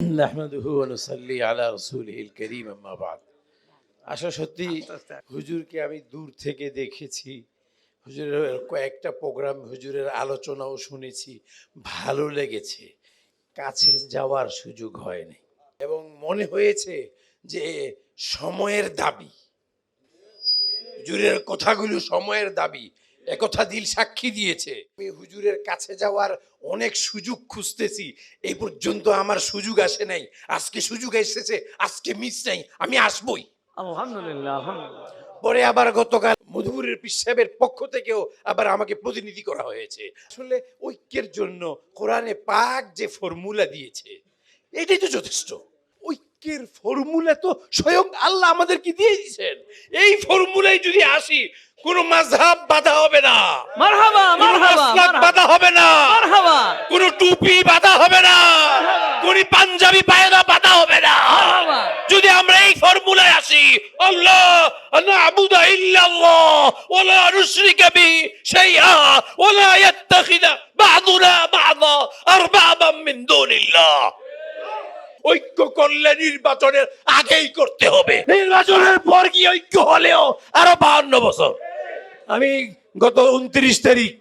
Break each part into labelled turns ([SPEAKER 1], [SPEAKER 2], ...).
[SPEAKER 1] নাহমাদুহু ওয়া আলা রাসূলিহিল কারীম আম্মা বাদ আসলে সত্যি হুজুরকে আমি দূর থেকে দেখেছি। হুজুরের কয়েকটা প্রোগ্রাম হুজুরের আলোচনাও শুনেছি। ভালো লেগেছে। কাছে যাওয়ার সুযোগ হয়নি। এবং মনে হয়েছে যে সময়ের দাবি। হুজুরের কথাগুলো সময়ের দাবি। একথা দিল সাক্ষী দিয়েছে। আমি হুজুরের কাছে যাওয়ার অনেক সুযোগ খুঁজতেছি। এই পর্যন্ত আমার সুযোগ আসে নাই। আজকে সুযোগ এসেছে আজকে মিস নাই আমি আসবই।
[SPEAKER 2] আলহামদুলিল্লাহ
[SPEAKER 1] পরে আবার গতকাল মধুপুরের পিসাবের পক্ষ থেকেও আবার আমাকে প্রতিনিধি করা হয়েছে। আসলে ঐক্যের জন্য কোরআনে পাক যে ফর্মুলা দিয়েছে এটাই তো যথেষ্ট। ঐক্যের ফর্মুলা তো স্বয়ং আল্লাহ আমাদেরকে দিয়ে দিয়েছেন। এই ফর্মুলায় যদি আসি কোনো মাযহাব বাধা হবে না।
[SPEAKER 2] মারহাবা মারহাবা
[SPEAKER 1] বাধা হবে না।
[SPEAKER 2] মারহাবা।
[SPEAKER 1] কোনো টুপি বাধা হবে না। কোন পাঞ্জাবি পায়রা বাধা হবে না। যদি আমরা এই ফর্মুলায় আসি আল্লাহ নাবুদু ইল্লাল্লাহ ওয়ালা নুশরিকা বি শাইআ ওয়ালা ইয়াত্তাখিদা বা'দুনা বা'দা আরবাবাম মিন দুনিল্লাহ। ঐক্য করলে নির্বাচনের আগেই করতে হবে। নির্বাচনের পর কি ঐক্য হলেও আরও বাহান্ন বছর। আমি গত উনত্রিশ তারিখ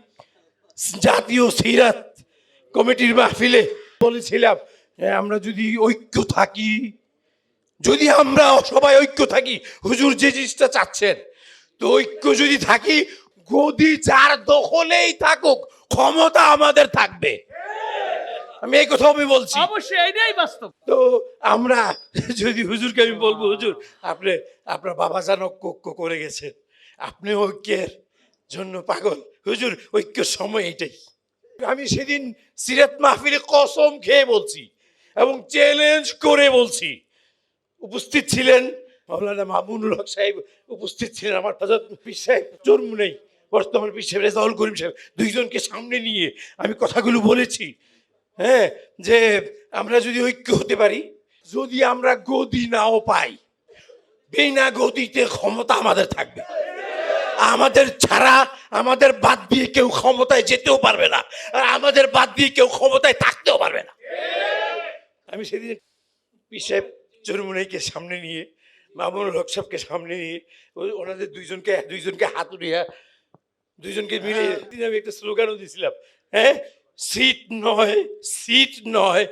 [SPEAKER 1] জাতীয় সিরাত কমিটির মাহফিলে বলেছিলাম আমরা যদি ঐক্য থাকি, যদি আমরা সবাই ঐক্য থাকি, হুজুর যে জিনিসটা চাচ্ছেন, তো ঐক্য যদি থাকি, গদি যার দখলেই থাকুক, ক্ষমতা আমাদের থাকবে। আমি এই কথা আমি বলছি।
[SPEAKER 2] অবশ্যই এটাই বাস্তব।
[SPEAKER 1] তো আমরা যদি হুজুরকে আমি বলব হুজুর আপনি আপনার বাবা যেন ঐক্য করে গেছেন আপনি ঐক্যের জন্য পাগল। হুজুর ঐক্যের সময় এটাই আমি সেদিন সিরাত মাহফিলে কসম খেয়ে বলছি এবং চ্যালেঞ্জ করে বলছি। উপস্থিত ছিলেন মাওলানা মামুনুল হক সাহেব উপস্থিত ছিলেন আমার ফাজাত পীর সাহেব জন্ম নেই বর্তমান পীর সাহেব রেজাউল করিম সাহেব দুইজনকে সামনে নিয়ে আমি কথাগুলো বলেছি। হ্যাঁ যে আমরা যদি ঐক্য হতে পারি যদি আমরা গদি নাও পাই বিনা গদিতে ক্ষমতা আমাদের থাকবে। আমাদের ছাড়া আমাদের বাদ দিয়ে কেউ ক্ষমতায় যেতেও পারবে না আর আমাদের বাদ দিয়ে কেউ ক্ষমতায় থাকতেও পারবে না। আমি সেদিন পিসেব চরমুনাইকে সামনে নিয়ে মামুনুল হক সাহেবকে সামনে নিয়ে ওনাদের দুইজনকে দুইজনকে হাত উঠিয়া দুইজনকে মিলে দিন আমি একটা স্লোগানও দিয়েছিলাম হ্যাঁ? সিট নয় সিট নয়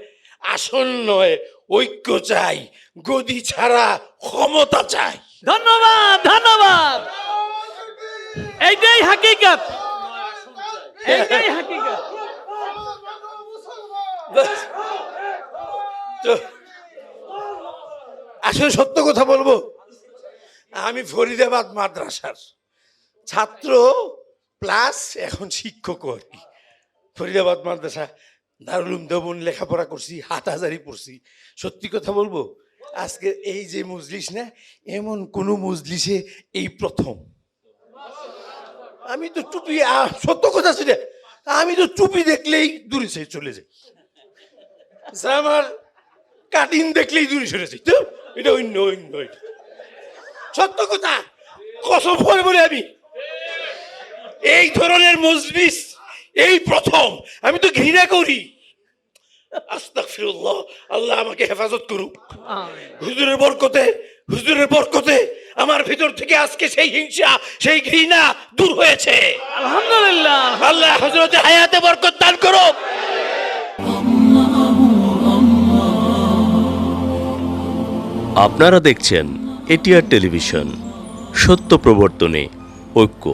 [SPEAKER 1] আসন নয় ঐক্য চাই গদি ছাড়া ক্ষমতা চাই।
[SPEAKER 2] ধন্যবাদ ধন্যবাদ। এইটাই হাকিকত। এইটাই হাকিকত।
[SPEAKER 1] তো আসলে সত্য কথা বলব আমি ফরিদাবাদ মাদ্রাসার ছাত্র প্লাস এখন শিক্ষক আর কি। ফরিদাবাদ মাদ্রাসা দারুলুম দেবন লেখাপড়া করছি হাটহাজারি পড়ছি। সত্যি কথা বলব আজকে এই যে মজলিস না এমন কোন মজলিসে এই প্রথম। আমি তো টুপি সত্য কথা সেটা আমি তো টুপি দেখলেই দূরে সে চলে আচ্ছা, আমার কাটিং দেখলেই দূরে সরে যাই তো এটা অন্য অন্য সত্য কথা কসম করে বলে আমি এই ধরনের মজলিস এই প্রথম আমি তো ঘৃণা করি। আস্তাগফিরুল্লাহ আল্লাহ আমাকে হেফাজত করুক। হুজুরের বরকতে হুজুরের বরকতে আমার ভিতর থেকে আজকে সেই হিংসা সেই ঘৃণা দূর হয়েছে।
[SPEAKER 2] আলহামদুলিল্লাহ।
[SPEAKER 1] আল্লাহ হজরতে হায়াতে বরকত দান করুক।
[SPEAKER 3] আপনারা দেখছেন এটিআর টেলিভিশন সত্য প্রবর্তনে ঐক্য।